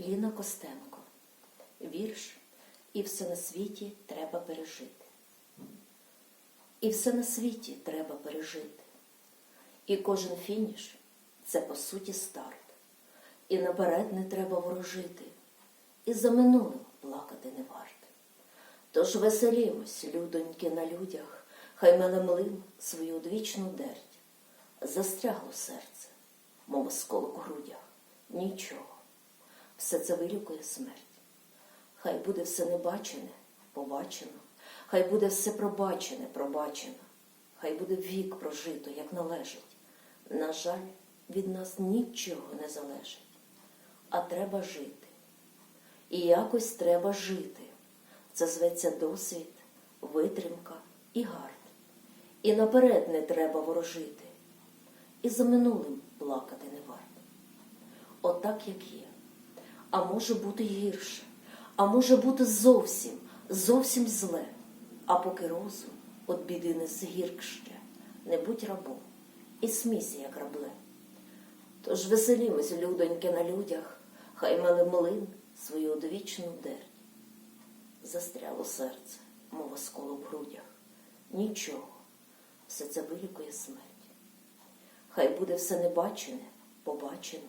Ліна Костенко. Вірш І все на світі треба пережити. І все на світі треба пережити. І кожен фініш це по суті старт. І наперед не треба ворожити, і за минулим плакати не варт. Тож веселімось, людоньки, на людях, хай меле млин свою одвічну дерть. Застрягло серце, мов осколок у грудях. Нічого, все це вилікує смерть. Хай буде все небачене, побачено, хай буде все пробачене, пробачено, хай буде вік прожито, як належить. На жаль, від нас нічого не залежить, а треба жити. І якось треба жити. Це зветься досвід, витримка і гард. І наперед не треба ворожити, і за минулим плакати не варто. Отак, як є. А може бути гірше, а може бути зовсім, зовсім зле. А поки розум от біди не згіркще, не будь рабом і смійся, як рабле. Тож веселімось, людоньки, на людях, хай мели млин свою одвічну дерть. Застряло серце, мов осколок в грудях. Нічого, все це вилікує смерть. Хай буде все небачене, побачено,